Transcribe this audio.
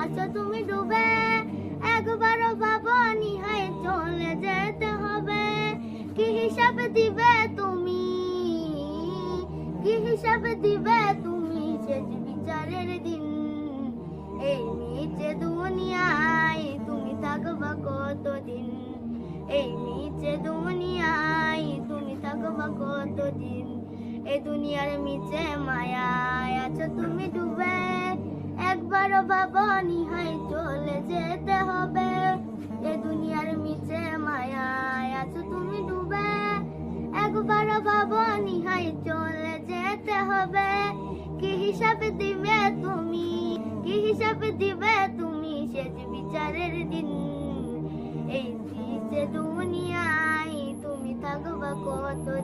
আছো তুমি ডুবে একবার বাবু নিহাই চলে যেতে হবে। কি হিসাব দিবে তুমি? কি হিসাব দিবে তুমি শেষ বিচারের দিন? এই নিচে দুনিয়ায় তুমি থাকবা কতদিন? এই নিচে দুনিয়ায় তুমি থাকবা কতদিন? এই দুনিয়ার নিচে মায়ায় আছো তুমি একবার বাবা নিহাই চলে যেতে হবে। এ দুনিয়ার নিচে মায়ায় আছো তুমি ডুবে। একবার বাবা নিহাই চলে যেতে হবে। কি হিসাব দিবে তুমি? কি হিসাব দিবে তুমি? শেষ বিচারের দিন। এই নিচে দুনিয়ায় তুমি থাকবা কতদিন?